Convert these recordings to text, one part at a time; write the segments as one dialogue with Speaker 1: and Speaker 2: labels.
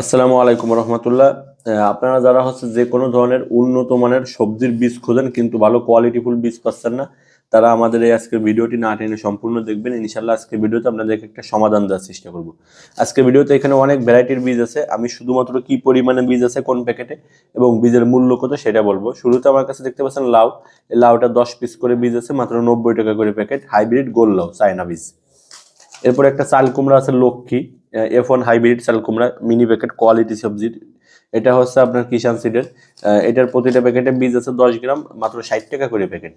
Speaker 1: আসসালামু আলাইকুম রহমতুল্লাহ। আপনারা যারা হচ্ছে যে কোনো ধরনের উন্নত মানের সবজির বীজ খোঁজেন কিন্তু ভালো কোয়ালিটিফুল বীজ পাচ্ছেন না, তারা আমাদের এই আজকের ভিডিওটি না টেনে সম্পূর্ণ দেখবেন। ইনশাল্লাহ আজকের ভিডিওতে আপনাদেরকে একটা সমাধান দেওয়ার চেষ্টা করব। আজকের ভিডিওতে এখানে অনেক ভ্যারাইটির বীজ আছে। আমি শুধুমাত্র কি পরিমাণে বীজ আছে, কোন প্যাকেটে এবং বীজের মূল্য কত সেটা বলব। শুরুতে আমার কাছে দেখতে পাচ্ছেন লাউ। এই লাউটা দশ পিস করে বীজ আছে, মাত্র নব্বই টাকা করে প্যাকেট হাইব্রিড গোল লাউ, চায়না বীজ। এরপর একটা চাল কুমড়া আছে, লক্ষ্মী। এফ ওয়ান হাইব্রিড চাল কুমড়া মিনি প্যাকেট কোয়ালিটি সবজির এটা হচ্ছে আপনার কিষান সিডের এটার প্রতিটা প্যাকেটে বীজ আছে দশ গ্রাম, মাত্র ষাট টাকা করে প্যাকেট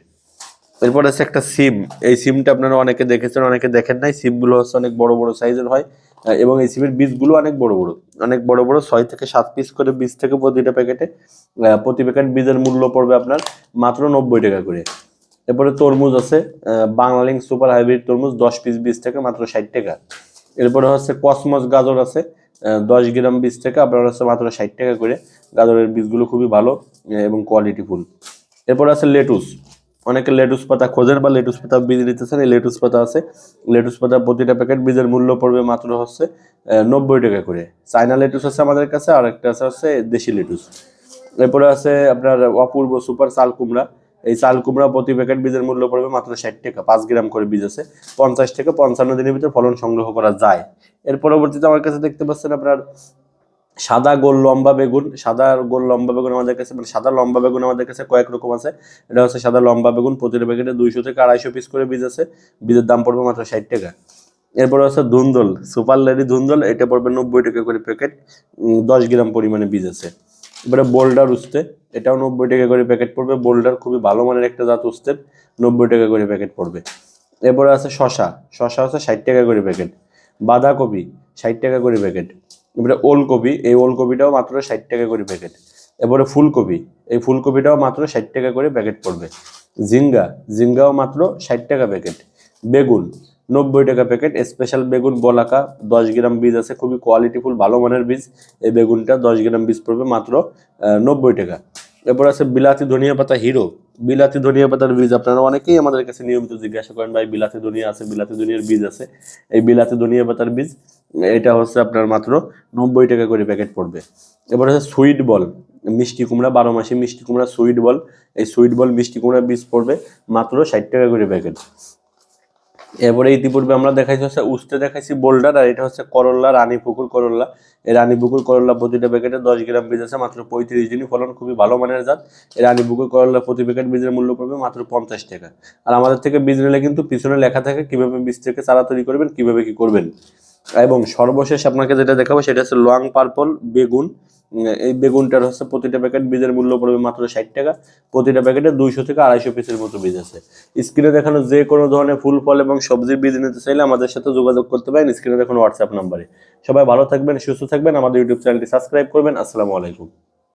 Speaker 1: এরপর আছে একটা সিম। এই সিমটা আপনারা অনেকে দেখেছেন, অনেকে দেখেন নাই। সিমগুলো হচ্ছে অনেক বড় বড় সাইজের হয়। এবং এই সিমের বীজগুলো অনেক বড় বড়। অনেক বড় বড়, ছয় থেকে সাত পিস করে বীজ থেকে প্রতিটা প্যাকেটে প্রতি প্যাকেট বীজের মূল্য পড়বে আপনার মাত্র নব্বই টাকা করে। এরপরে তরমুজ আছে বাংলালিং সুপার হাইব্রিড তরমুজ দশ পিস বীজ থেকে মাত্র ষাট টাকা। এরপরে হচ্ছে কসমস গাজর আছে দশ গ্রাম বীজ থেকে আপনার হচ্ছে মাত্র ষাট টাকা করে। গাজরের বীজগুলো খুবই ভালো এবং কোয়ালিটিফুল এরপর আছে লেটুস। অনেকে লেটুস পাতা খোঁজেন বা লেটুস পাতা বীজ নিতেছেন, এই লেটুস পাতা আছে। লেটুস পাতা প্রতিটা প্যাকেট বীজের মূল্য পড়বে মাত্র হচ্ছে নব্বই টাকা করে। চায়না লেটুস আছে আমাদের কাছে আর একটা আছে হচ্ছে দেশি লেটুস। এরপরে আছে আপনার অপূর্ব সুপার চাল কুমড়া। এই চাল কুমড়া প্রতি প্যাকেট বীজের মূল্য পড়বে মাত্র ষাট টাকা, পাঁচ গ্রাম করে বীজ আছে। পঞ্চাশ থেকে পঞ্চান্ন দিনের ভিতরে ফলন সংগ্রহ করা যায়। এর পরবর্তীতে আমার কাছে দেখতে পাচ্ছেন আপনার সাদা গোল লম্বা বেগুন, সাদা গোল লম্বা বেগুন আমাদের কাছে মানে সাদা লম্বা বেগুন আমাদের কাছে কয়েক রকম আছে। এটা হচ্ছে সাদা লম্বা বেগুন, প্রতিটা প্যাকেটে দুইশো থেকে আড়াইশো পিস করে বীজ আছে। বীজের দাম পড়বে মাত্র ষাট টাকা। এরপরে আছে ধুন্দল, সুপার লেডি ধুন্দল, এটা পড়বে নব্বই টাকা করে প্যাকেট দশ গ্রাম পরিমাণে বীজ আছে। এবারে বোল্ডার উস্তে এটাও নব্বই টাকা করে প্যাকেট পড়বে। বোল্ডার খুবই ভালো মানের একটা জাত উস্তের নব্বই টাকা করে প্যাকেট পড়বে। এরপরে আছে শশা। শশা হচ্ছে ষাট টাকা করে প্যাকেট বাঁধাকপি, ষাট টাকা করে প্যাকেট এবারে ওলকপি, এই ওলকপিটাও মাত্র ষাট টাকা করে প্যাকেট এরপরে ফুলকপি, এই ফুলকপিটাও মাত্র ষাট টাকা করে প্যাকেট পড়বে। ঝিঙ্গা, ঝিঙ্গাও মাত্র ষাট টাকা প্যাকেট বেগুন, নব্বই টাকা প্যাকেট স্পেশাল বেগুন বলাকা, দশ গ্রাম বীজ আছে, খুবই কোয়ালিটিফুল ভালো মানের বীজ। এই বেগুনটা দশ গ্রাম বীজ পড়বে মাত্র নব্বই টাকা। এরপর আছে বিলাতি ধনিয়া পাতা হিরো। বিলাতি ধনিয়া পাতার বীজ, আপনারা অনেকেই আমাদের কাছে নিয়মিত জিজ্ঞাসা করেন, ভাই, বিলাতি ধনিয়া আছে, বিলাতি ধনিয়ার বীজ আছে? এই বিলাতি ধনিয়া পাতার বীজ, এটা হচ্ছে আপনার মাত্র নব্বই টাকা করে প্যাকেট পড়বে। এবার হচ্ছে সুইট বল মিষ্টি কুমড়া, বারো মাসে মিষ্টি কুমড়া সুইট বল এই সুইট বল মিষ্টি কুমড়া বীজ পড়বে মাত্র ষাট টাকা করে প্যাকেট এরপরে ইতিপূর্বে আমরা দেখাইছি হচ্ছে উস্তে, দেখাইছি বোল্ডার, আর এটা হচ্ছে করল্লা, রানী পুকুর করল্লা। এই রানী পুকুর করল্লা প্রতিটা প্যাকেটে দশ গ্রাম বীজ আছে, মাত্র পঁয়ত্রিশ দিনই ফলন, খুবই ভালো মানের জাত। এই রানী পুকুর করল্লা প্রতি প্যাকেট বীজের মূল্য পড়বে মাত্র পঞ্চাশ টাকা। আর আমাদের থেকে বীজ নিলে কিন্তু পিছনে লেখা থাকে কীভাবে বীজ থেকে চারা তৈরি করবেন, কীভাবে কি করবেন। এবং সর্বশেষ আপনাকে যেটা দেখাবো সেটা হচ্ছে লং পার্পল বেগুন। এই বেগুনটার হচ্ছে প্রতিটা প্যাকেট বীজের মূল্য পড়বে মাত্র ষাট টাকা। প্রতিটা প্যাকেটে দুইশো থেকে আড়াইশো পিসের মতো বীজ আছে। স্ক্রিনে দেখানো যে কোনো ধরনের ফুল, ফল এবং সবজির বীজ নিতে চাইলে আমাদের সাথে যোগাযোগ করতে পারেন স্ক্রিনে দেখানো হোয়াটসঅ্যাপ নাম্বারে। সবাই ভালো থাকবেন, সুস্থ থাকবেন। আমাদের ইউটিউব চ্যানেলটি সাবস্ক্রাইব করবেন। আসসালামু আলাইকুম।